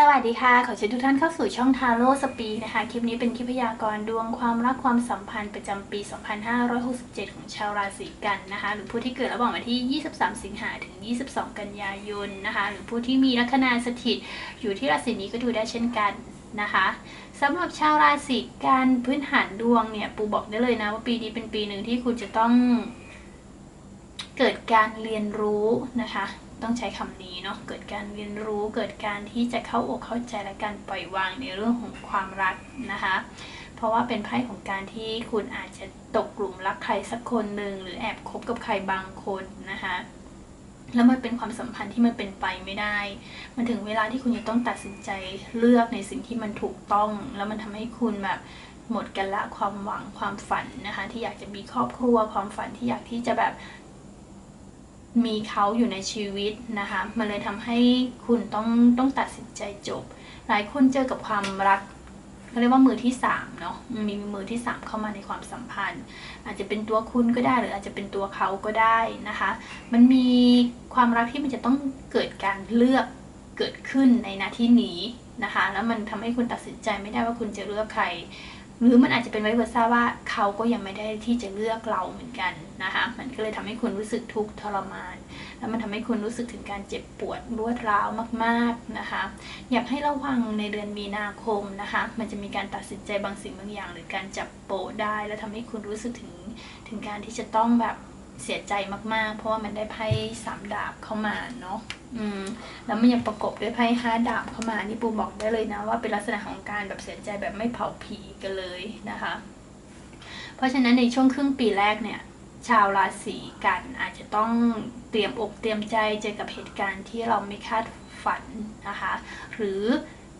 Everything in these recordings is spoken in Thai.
สวัสดีค่ะ ขอเชิญทุกท่านเข้าสู่ช่องทาโร่สปีนะคะ คลิปนี้เป็นคลิปพยากรณ์ดวงความรักความสัมพันธ์ประจำปี 2567 ของชาวราศีกันนะคะ หรือผู้ที่เกิดระหว่างวันที่ 23 สิงหาถึง 22 กันยายนนะคะ หรือผู้ที่มีลัคนาสถิตอยู่ที่ราศีนี้ก็ดูได้เช่นกันนะคะสำหรับชาวราศีกันพื้นฐานดวงเนี่ยปูบอกได้เลยนะว่าปีนี้เป็นปีหนึ่งที่คุณจะต้องเกิดการเรียนรู้นะคะ ต้องใช้คำนี้เนาะเกิดการเรียนรู้เกิดการที่จะเข้าอกเข้าใจและการปล่อยวางในเรื่องของความรักนะคะ เพราะว่าเป็นไพ่ของการที่คุณอาจจะตกกลุ่มรักใครสักคนหนึ่งหรือแอบคบกับใครบางคนนะคะแล้วมันเป็นความสัมพันธ์ที่มันเป็นไปไม่ได้ มันถึงเวลาที่คุณจะต้องตัดสินใจเลือกในสิ่งที่มันถูกต้อง แล้วมันทำให้คุณแบบหมดกันละความหวังความฝันนะคะ ที่อยากจะมีครอบครัวความฝันที่อยากที่จะแบบ มีเขาอยู่ในชีวิตนะคะมันเลยทำให้คุณต้องต้องตัดสินใจจบ หลายคนเจอกับความรักเขาเรียกว่ามือที่สามเนาะมีมือที่สามเข้ามาในความสัมพันธ์ อาจจะเป็นตัวคุณก็ได้หรืออาจจะเป็นตัวเขาก็ได้นะคะ มันมีความรักที่มันจะต้องเกิดการเลือกเกิดขึ้นในนาที่นี้นะคะ แล้วมันทำให้คุณตัดสินใจไม่ได้ว่าคุณจะเลือกใคร หรือมันอาจจะเป็นไวเวอร์ซ่าว่าเขาก็ยังไม่ได้ที่จะเลือกเราเหมือนกันนะคะมันก็เลยทำให้คุณรู้สึกทุกข์ทรมาน แล้วมันทำให้คุณรู้สึกถึงการเจ็บปวดรวดร้าวมากๆนะคะ อยากให้ระวังในเดือนมีนาคมนะคะ มันจะมีการตัดสินใจบางสิ่งบางอย่าง หรือการจับโปะได้ แล้วทำให้คุณรู้สึกถึงถึงการที่จะต้องแบบ เสียใจมากๆ เพราะว่ามันได้ไพ่สามดาบเข้ามาเนาะอืม แล้วมันยังประกบด้วยไพ่ห้าดาบเข้ามา นี่ปูบอกได้เลยนะ ว่าเป็นลักษณะของการแบบเสียใจแบบไม่เผาผีกันเลยนะคะ เพราะฉะนั้นในช่วงครึ่งปีแรกเนี่ย ชาวราศีกันอาจจะต้องเตรียมอกเตรียมใจเจอกับเหตุการณ์ที่เราไม่คาดฝันนะคะ หรือ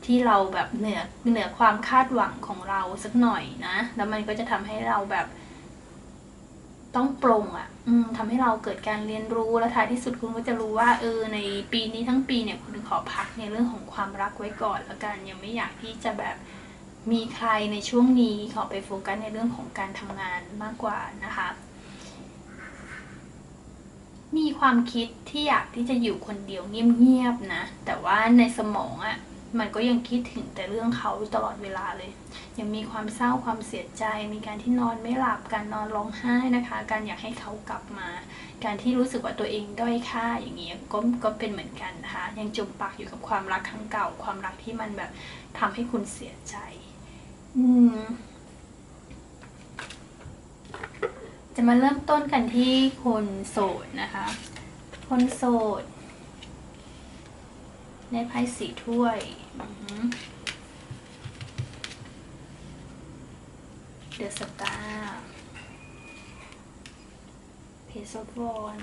ที่เราแบบเหนือเหนือความคาดหวังของเราสักหน่อยนะ แล้วมันก็จะทำให้เราแบบ ต้องปรงอะ่ะ อืมทำให้เราเกิดการเรียนรู้และท้ายที่สุดคุณก็จะรู้ว่าเออในปีนี้ทั้งปีเนี่ยคุณขอพักในเรื่องของความรักไว้ก่อนแล้วกันยังไม่อยากที่จะแบบมีใครในช่วงนี้ขอไปโฟกัสในเรื่องของการทำงานมากกว่านะคะ มีความคิดที่อยากที่จะอยู่คนเดียวเงียบๆนะ แต่ว่าในสมองอะ่ะ มันก็ยังคิดถึงแต่เรื่องเขาตลอดเวลาเลย ยังมีความเศร้าความเสียใจ มีการที่นอนไม่หลับ การนอนร้องไห้นะคะ การอยากให้เขากลับมา การที่รู้สึกว่าตัวเองด้อยค่าอย่างเงี้ยก็ก็เป็นเหมือนกันนะคะ ยังจมปักอยู่กับความรักครั้งเก่า ความรักที่มันแบบทำให้คุณเสียใจ อืมจะมาเริ่มต้นกันที่คนโสดนะคะ คนโสด ในไพ่สี่ถ้วย เดอะสตาร์เพซอฟวอน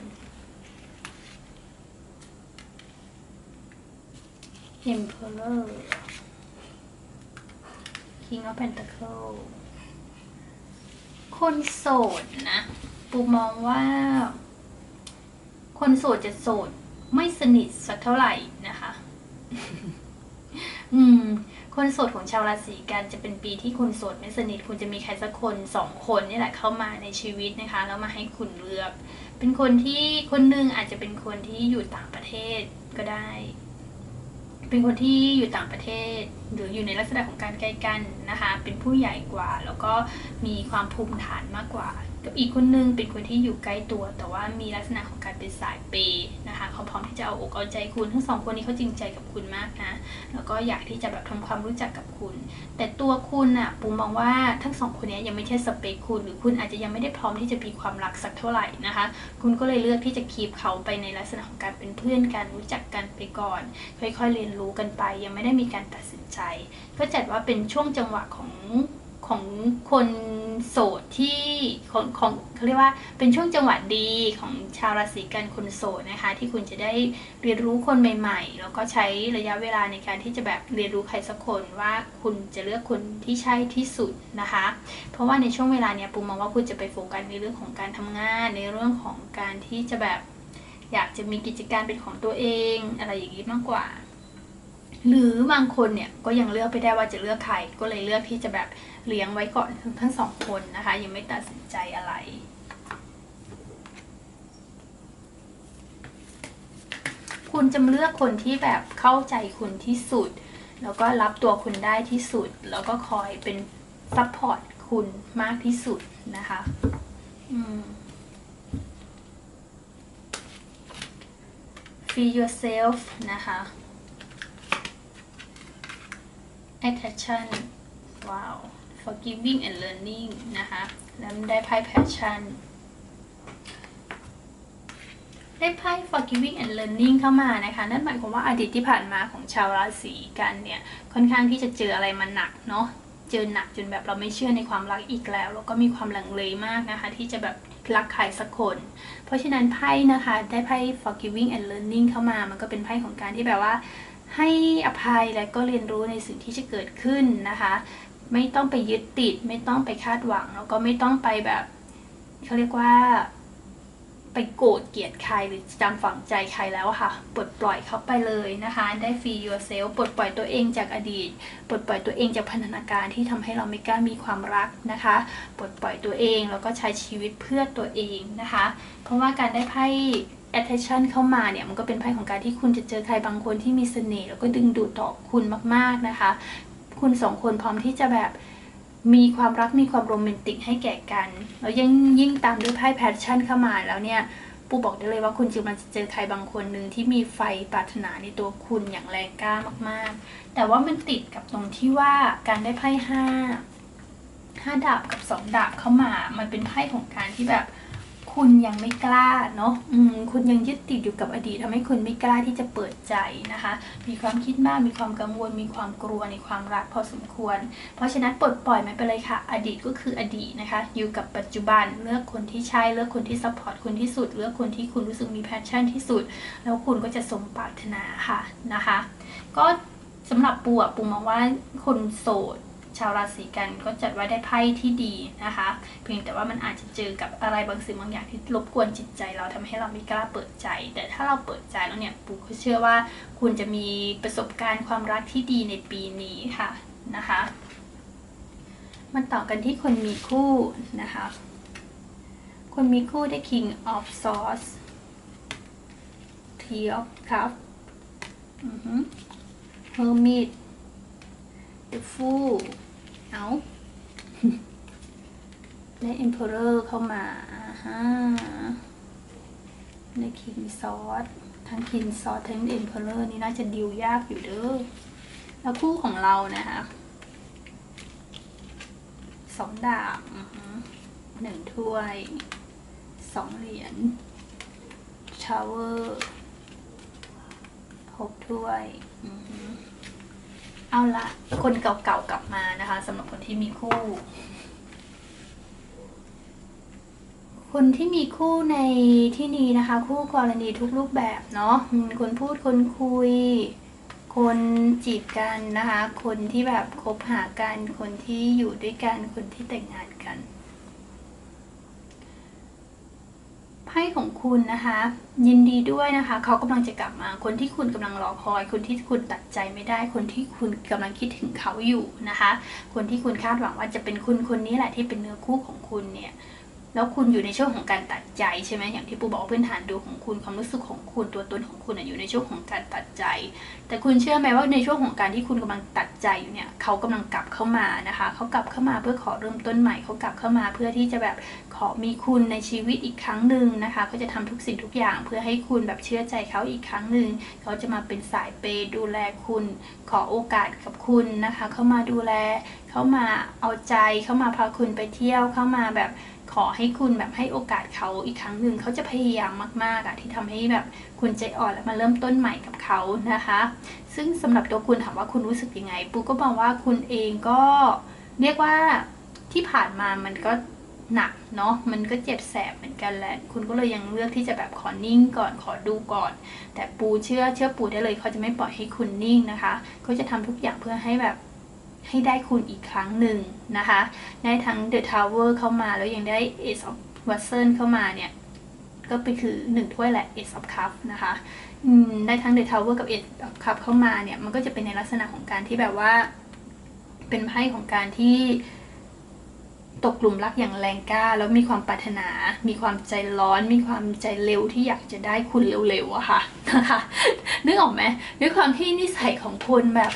เอ็มเพลเลอร์ คิงออฟเพนตาเคิลคนโสดนะ ปูมองว่า คนโสดจะโสดไม่สนิทสักเท่าไหร่นะคะ อืม คนโสดของชาวราศีกันจะเป็นปีที่คุณโสดไม่สนิท คุณจะมีใครสักคนสองคนนี่แหละเข้ามาในชีวิตนะคะ แล้วมาให้คุณเลือก เป็นคนที่คนหนึงอาจจะเป็นคนที่อยู่ต่างประเทศก็ได้ เป็นคนที่อยู่ต่างประเทศ หรืออยู่ในลักษณะของการใกล้กันนะคะ เป็นผู้ใหญ่กว่า แล้วก็มีความภูมิฐานมากกว่า กับอีกคนนึงเป็นคนที่อยู่ใกล้ตัว แต่ว่ามีลักษณะของการเป็นสายเปย์นะคะเขาพร้อมที่จะเอาอกเอาใจคุณ ทั้งสองคนนี้เขาจริงใจกับคุณมากนะแล้วก็อยากที่จะแบบทำความรู้จักกับคุณ แต่ตัวคุณอะปูมองว่าทั้งสองคนนี้ยังไม่ใช่สเปคคุณ หรือคุณอาจจะยังไม่ได้พร้อมที่จะมีความรักสักเท่าไหร่นะคะ คุณก็เลยเลือกที่จะคีบเขาไปในลักษณะของการเป็นเพื่อนกันรู้จักกันไปก่อน ค่อยๆเรียนรู้กันไป ยังไม่ได้มีการตัดสินใจก็จัดว่าเป็นช่วงจังหวะของของคนโสดที่ของของเขาเรียกว่าเป็นช่วงจังหวะดีของชาวราศีกันคนโสดนะคะ ที่คุณจะได้เรียนรู้คนใหม่ ๆ แล้วก็ใช้ระยะเวลาในการที่จะแบบเรียนรู้ใครสักคนว่าคุณจะเลือกคนที่ใช่ที่สุดนะคะ เพราะว่าในช่วงเวลาเนี้ยปูมองว่าคุณจะไปโฟกัสในเรื่องของการทำงาน ในเรื่องของการที่จะแบบ อยากจะมีกิจการเป็นของตัวเอง อะไรอย่างนี้มากกว่า หรือบางคนเนี่ยก็ยังเลือกไม่ได้ว่าจะเลือกใคร ก็เลยเลือกที่จะแบบเลี้ยงไว้ก่อนทั้งทั้งสองคนนะคะ ยังไม่ตัดสินใจอะไรคุณจะเลือกคนที่แบบเข้าใจคุณที่สุด แล้วก็รับตัวคุณได้ที่สุด แล้วก็คอยเป็นซัพพอร์ตคุณมากที่สุดนะคะอืม free yourself นะคะ attention ว้าว forgiving and learning นะคะ แล้วได้ไพ่ passion ได้ไพ่ forgiving and learning เข้ามานะคะ นั่นหมายความว่าอดีตที่ผ่านมาของชาวราศีกันเนี่ย ค่อนข้างที่จะเจออะไรมาหนักเนาะ เจอหนักจนแบบเราไม่เชื่อในความรักอีกแล้ว แล้วก็มีความหลังเลมากนะคะ ที่จะแบบรักใครสักคน เพราะฉะนั้นไพ่นะคะ ได้ไพ่ forgiving and learning เข้ามา มันก็เป็นไพ่ของการที่แบบว่า ให้อภัยและก็เรียนรู้ในสิ่งที่จะเกิดขึ้นนะคะ ไม่ต้องไปยึดติด ไม่ต้องไปคาดหวัง แล้วก็ไม่ต้องไปแบบเขาเรียกว่า ไปโกรธเกลียดใครหรือจำฝังใจใครแล้วค่ะปลดปล่อยเขาไปเลยนะคะ ได้ free yourself ปลดปล่อยตัวเองจากอดีต ปลดปล่อยตัวเองจากพันธนาการที่ทำให้เราไม่กล้ามีความรักนะคะ ปลดปล่อยตัวเองแล้วก็ใช้ชีวิตเพื่อตัวเองนะคะ เพราะว่าการได้ไพ่ attention เข้ามาเนี่ยมันก็เป็นไพ่ของการที่คุณจะเจอใครบางคนที่มีเสน่ห์แล้วก็ดึงดูดต่อคุณมากๆนะคะ คุณสองคนพร้อมที่จะแบบมีความรักมีความโรแมนติกให้แก่กัน แล้วยิ่งยิ่งตามด้วยไพ่ passion เข้ามาแล้วเนี่ย ปูบอกได้เลยว่าคุณกำลังจะเจอใครบางคนหนึ่งที่มีไฟปรารถนาในตัวคุณอย่างแรงกล้ามากๆ แต่ว่ามันติดกับตรงที่ว่าการได้ไพ่ห้าห้าดาบกับสองดาบเข้ามา มันเป็นไพ่ของการที่แบบ คุณยังไม่กล้าเนาะคุณยังยึดติดอยู่กับอดีตทำให้คุณไม่กล้าที่จะเปิดใจนะคะ มีความคิดมาก มีความกังวล มีความกลัวในความรักพอสมควร เพราะฉะนั้นปลดปล่อยมันไปเลยค่ะ อดีตก็คืออดีตนะคะ อยู่กับปัจจุบัน เลือกคนที่ใช่ เลือกคนที่ซัพพอร์ตคุณที่สุด เลือกคนที่คุณรู้สึกมีแพชชั่นที่สุด แล้วคุณก็จะสมปรารถนาค่ะนะคะ ก็สำหรับปูอะปูมองว่าคนโสด ชาวราศีกันก็จัดว่าได้ไพ่ที่ดีนะคะ เพียงแต่ว่ามันอาจจะเจอกับอะไรบางสิ่งบางอย่างที่รบกวนจิตใจ เราทำให้เราไม่กล้าเปิดใจ แต่ถ้าเราเปิดใจแล้วเนี่ยปูก็เชื่อว่าคุณจะมีประสบการณ์ความรักที่ดีในปีนี้ค่ะนะคะมาต่อกันที่คนมีคู่นะคะ คนมีคู่ได้ King of Swords Three of Cups Hermit The Fool เอาได้ Emperor เข้ามาอ่าฮะได้ King Sword ทั้ง King Sword ทั้ง Emperor นี่น่าจะดิวยากอยู่เด้อแล้วคู่ของเรานะคะสองดาบหนึ่งถ้วยสองเหรียญชาวเวอร์หกถ้วย อือ เอาละคนเก่าๆกลับมานะคะสำหรับคนที่มีคู่ คนที่มีคู่ในที่นี้นะคะ คู่กรณีทุกรูปแบบเนาะคนพูดคนคุย คนจีบกันนะคะ คนที่แบบคบหากัน คนที่อยู่ด้วยกัน คนที่แต่งงานกัน ไพ่ของคุณนะคะ ยินดีด้วยนะคะ เขากำลังจะกลับมา คนที่คุณกำลังรอคอย คนที่คุณตัดใจไม่ได้ คนที่คุณกำลังคิดถึงเขาอยู่นะคะ คนที่คุณคาดหวังว่าจะเป็นคุณคนนี้แหละที่เป็นเนื้อคู่ของคุณเนี่ย แล้วคุณอยู่ในช่วงของการตัดใจใช่ไหมอย่างที่ปูบอกพื้นฐานดูของคุณความรู้สึกของคุณตัวตนของคุณอยู่ในช่วงของการตัดใจ แต่คุณเชื่อไหมว่าในช่วงของการที่คุณกำลังตัดใจอยู่เนี่ยเขากำลังกลับเข้ามานะคะเขากลับเข้ามาเพื่อขอเริ่มต้นใหม่เขากลับเข้ามาเพื่อที่จะแบบขอมีคุณในชีวิตอีกครั้งหนึ่งนะคะเขาจะทำทุกสิ่งทุกอย่าง เพื่อให้คุณแบบเชื่อใจเขาอีกครั้งหนึ่งเขาจะมาเป็นสายเปย์ดูแลคุณ ขอโอกาสกับคุณนะคะ เข้ามาดูแล เข้ามาเอาใจเข้ามาพาคุณไปเที่ยวเข้ามาแบบขอให้คุณแบบให้โอกาสเขาอีกครั้งหนึ่งเขาจะพยายามมากๆอะที่ทำให้แบบคุณใจอ่อนแล้วมาเริ่มต้นใหม่กับเขานะคะ ซึ่งสำหรับตัวคุณถามว่าคุณรู้สึกยังไง ปูก็มองว่าคุณเองก็เรียกว่าที่ผ่านมามันก็หนักเนาะมันก็เจ็บแสบเหมือนกันแหละ คุณก็เลยยังเลือกที่จะแบบขอนิ่งก่อนขอดูก่อน แต่ปูเชื่อเชื่อปูได้เลยเขาจะไม่ปล่อยให้คุณนิ่งนะคะเขาจะทำทุกอย่างเพื่อให้แบบ ให้ได้คุณอีกครั้งหนึ่งนะคะ ได้ทั้ง The Tower เข้ามาแล้วยังได้ Ace of w a t s o n เข้ามาเนี่ย ก็ไปคือหนึ่งถ้วยแหละ Ace of Cup นะคะได้ทั้ง The Tower กับ Ace of Cup เข้ามาเนี่ย มันก็จะเป็นในลักษณะของการที่แบบว่า เป็นไพ่ของการที่ตกกลุ่มรักอย่างแรงกล้า แล้วมีความปรารถนา มีความใจร้อน มีความใจเร็วที่อยากจะได้คุณเร็วๆอะค่ะนะคะนึกออกไหมด้วยความที่นิสัยของคนแบบ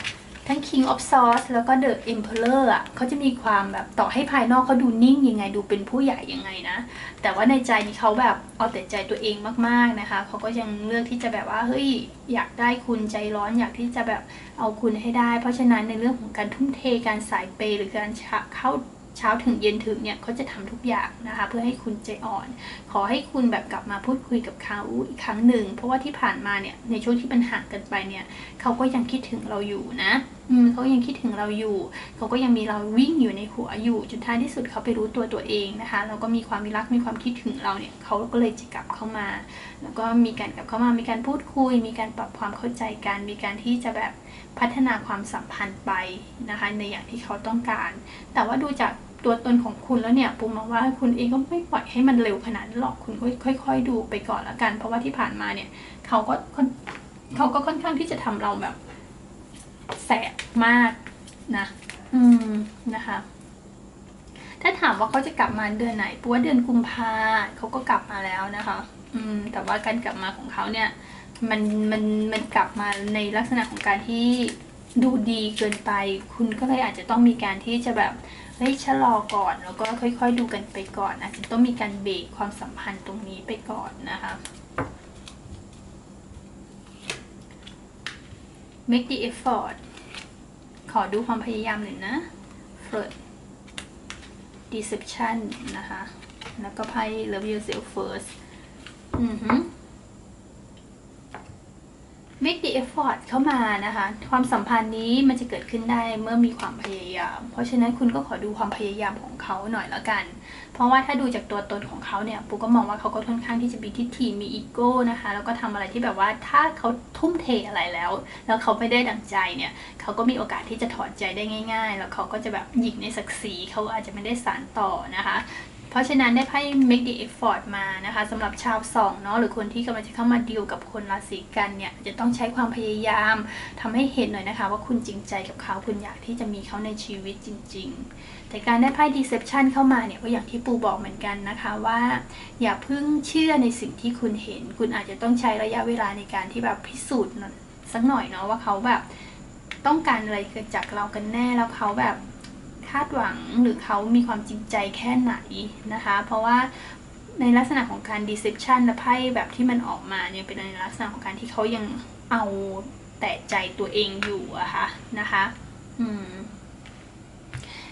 ทั้ง King of Swords แล้วก็ The Emperor อะเขาจะมีความแบบต่อให้ภายนอกเขาดูนิ่งยังไงดูเป็นผู้ใหญ่ยังไงนะ แต่ว่าในใจนี่เขาแบบเอาแต่ใจตัวเองมากๆนะคะเขาก็ยังเลือกที่จะแบบว่าเฮ้ยอยากได้คุณใจร้อนอยากที่จะแบบเอาคุณให้ได้ เพราะฉะนั้นในเรื่องของการทุ่มเทการสายเปย์หรือการเข้าเช้าถึงเย็นถึงเนี่ยเขาจะทำทุกอย่างนะคะ เพื่อให้คุณใจอ่อน ขอให้คุณแบบกลับมาพูดคุยกับเขาอีกครั้งหนึ่ง เพราะว่าที่ผ่านมาเนี่ยในช่วงที่มันห่างกันไปเนี่ยเขาก็ยังคิดถึงเราอยู่นะ อืมเขายังคิดถึงเราอยู่ เขาก็ยังมีเราวิ่งอยู่ในหัวอยู่จนท้ายที่สุดเขาไปรู้ตัวตัวเองนะคะ แล้วก็มีความมีรักมีความคิดถึงเราเนี่ยเขาก็เลยจะกลับเข้ามา แล้วก็มีการกลับเข้ามา มีการพูดคุย มีการปรับความเข้าใจกัน มีการที่จะแบบพัฒนาความสัมพันธ์ไปนะคะ ในอย่างที่เขาต้องการ แต่ว่าดูจากตัวตนของคุณแล้วเนี่ยปูมองว่าคุณเองก็ไม่ปล่อยให้มันเร็วขนาดนั้นหรอกคุณค่อยๆดูไปก่อนละกัน เพราะว่าที่ผ่านมาเนี่ยเขาก็เขาก็ค่อนข้างที่จะทำเราแบบ มากนะ อืมนะคะ ถ้าถามว่าเขาจะกลับมาเดือนไหนปูว่าเดือนกุมภาเขาก็กลับมาแล้วนะคะ อืม แต่ว่าการกลับมาของเขาเนี่ย มันมันมันกลับมาในลักษณะของการที่ดูดีเกินไป คุณก็เลยอาจจะต้องมีการที่จะแบบเฮ้ยชะลอก่อนแล้วก็ค่อย ๆ ดูกันไปก่อน อาจจะต้องมีการเบรกความสัมพันธ์ตรงนี้ไปก่อนนะคะ make the effort อดูความพยายามหน่อยนะ flirt deception นะคะ แล้วก็ไพ่ love yourself first อือ ฮึ make the effort เข้ามานะคะ ความสัมพันธ์นี้มันจะเกิดขึ้นได้เมื่อมีความพยายาม เพราะฉะนั้นคุณก็ขอดูความพยายามของเขาหน่อยแล้วกัน เพราะว่าถ้าดูจากตัวตนของเขาเนี่ยปูก็มองว่าเขาก็ค่อนข้างที่จะมีทิฏฐิมีอีโก้นะคะแล้วก็ทำอะไรที่แบบว่าถ้าเขาทุ่มเทอะไรแล้ว แล้วเขาไม่ได้ดังใจเนี่ยเขาก็มีโอกาสที่จะถอดใจได้ง่าย ๆ แล้วเขาก็จะแบบหยิกในศักดิ์ศรีเขาอาจจะไม่ได้สานต่อนะคะ เพราะฉะนั้นได้ไพ่ make the effort มานะคะสำหรับชาวสองเนาะหรือคนที่กำลังจะเข้ามาดีลกับคนราศีกันเนี่ยจะต้องใช้ความพยายามทำให้เห็นหน่อยนะคะ ว่าคุณจริงใจกับเขาคุณอยากที่จะมีเขาในชีวิตจริง ๆ แต่การได้ไพ่ deception เข้ามาเนี่ยก็อย่างที่ปูบอกเหมือนกันนะคะว่า อย่าเพิ่งเชื่อในสิ่งที่คุณเห็น คุณอาจจะต้องใช้ระยะเวลาในการที่แบบพิสูจน์สักหน่อยเนาะว่าเขาแบบต้องการอะไรเกิดจากเรากันแน่แล้วเขาแบบ คาดหวังหรือเขามีความจริงใจแค่ไหนนะคะ เพราะว่าในลักษณะของการ deception และไพ่แบบที่มันออกมาเนี่ยเป็นในลักษณะของการที่เขายังเอาแต่ใจตัวเองอยู่อะคะนะคะ อืม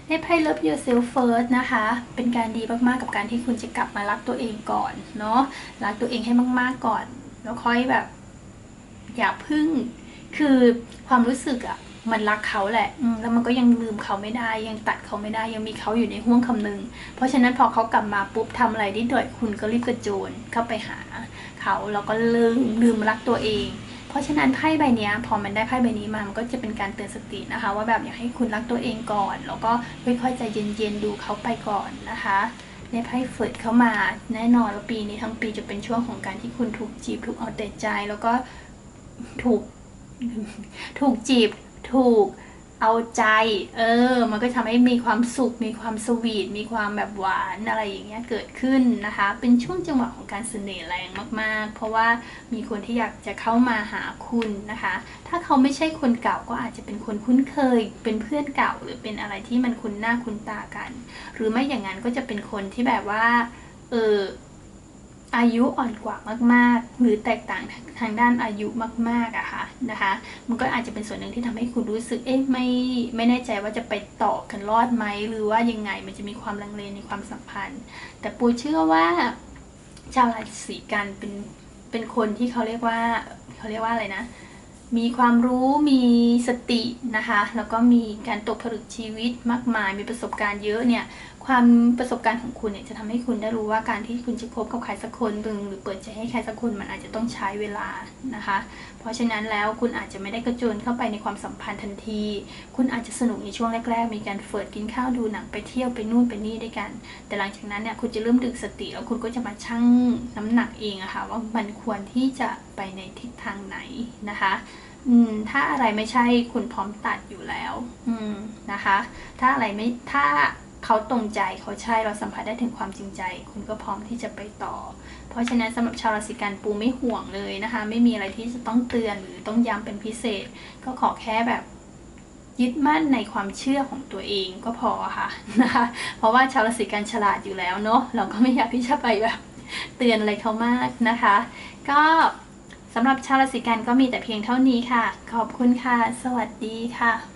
ได้ไพ่ love yourself first นะคะ เป็นการดีมากๆกับการที่คุณจะกลับมารักตัวเองก่อนเนาะ รักตัวเองให้มากๆก่อน แล้วค่อยแบบ อย่าพึ่ง คือความรู้สึกอะ มันรักเขาแหละแล้วมันก็ยังลืมเขาไม่ได้ ยังตัดเขาไม่ได้ ยังมีเขาอยู่ในห่วงคำนึง เพราะฉะนั้นพอเขากลับมาปุ๊บทำอะไรได้ด้วยคุณก็รีบกระโจนเข้าไปหาเขาแล้วก็ลืมลืมรักตัวเอง เพราะฉะนั้นไพ่ใบนี้พอมันได้ไพ่ใบนี้มามันก็จะเป็นการเตือนสตินะคะ ว่าแบบอยากให้คุณรักตัวเองก่อน แล้วก็ค่อยๆใจเย็นๆดูเขาไปก่อนนะคะในไพ่เฟิดเข้ามาแน่นอนแล้วปีนี้ทั้งปีจะเป็นช่วงของการที่คุณถูกจีบถูกเอาแต่ใจ แล้วก็ถูกถูกจีบ ถูกเอาใจ เออ มันก็ทำให้มีความสุข มีความสวีท มีความแบบหวานอะไรอย่างเงี้ยเกิดขึ้นนะคะ เป็นช่วงจังหวะของการเสน่ห์แรงมาก ๆ เพราะว่ามีคนที่อยากจะเข้ามาหาคุณนะคะ ถ้าเขาไม่ใช่คนเก่าก็อาจจะเป็นคนคุ้นเคย เป็นเพื่อนเก่าหรือเป็นอะไรที่มันคุ้นหน้าคุ้นตากัน หรือไม่อย่างนั้นก็จะเป็นคนที่แบบว่า เออ อายุอ่อนกว่ามากๆ หรือแตกต่างทางด้านอายุมากๆอะค่ะนะคะ มันก็อาจจะเป็นส่วนหนึ่งที่ทำให้คุณรู้สึกเอ๊ะไม่ไม่แน่ใจว่าจะไปต่อกันรอดไหมหรือว่ายังไงมันจะมีความลังเลในความสัมพันธ์ แต่ปูเชื่อว่าชาวราศีกันเป็นเป็นคนที่เขาเรียกว่าเขาเรียกว่าอะไรนะมีความรู้มีสตินะคะ แล้วก็มีการตกผลึกชีวิตมากมาย มีประสบการณ์เยอะเนี่ย ความประสบการณ์ของคุณเนี่ยจะทำให้คุณได้รู้ว่าการที่คุณจะคบกับใครสักคนหนึ่งหรือเปิดใจให้ใครสักคนมันอาจจะต้องใช้เวลานะคะ เพราะฉะนั้นแล้วคุณอาจจะไม่ได้กระโจนเข้าไปในความสัมพันธ์ทันที คุณอาจจะสนุกในช่วงแรก ๆ มีการเฟิร์ดกินข้าวดูหนังไปเที่ยวไปนู่นไปนี่ด้วยกัน แต่หลังจากนั้นเนี่ยคุณจะเริ่มดึกสติแล้วคุณก็จะมาชั่งน้ำหนักเองอะคะ่ะว่ามันควรที่จะไปในทิศทางไหนนะคะถ้าอะไรไม่ใช่คุณพร้อมตัดอยู่แล้วนะคะ ถ้าอะไรไม่ถ้า เขาตรงใจเขาใช่เราสัมผัสได้ถึงความจริงใจ คุณก็พร้อมที่จะไปต่อ เพราะฉะนั้นสำหรับชาวราศีกันปูไม่ห่วงเลยนะคะ ไม่มีอะไรที่จะต้องเตือนหรือต้องย้ำเป็นพิเศษ ก็ขอแค่แบบยึดมั่นในความเชื่อของตัวเองก็พอค่ะนะคะ เพราะว่าชาวราศีกันฉลาดอยู่แล้วเนาะเราก็ไม่อยากที่จะไปแบบเตือนอะไรเขามากนะคะ ก็สำหรับชาวราศีกันก็มีแต่เพียงเท่านี้ค่ะ ขอบคุณค่ะ สวัสดีค่ะ